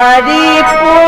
Haripur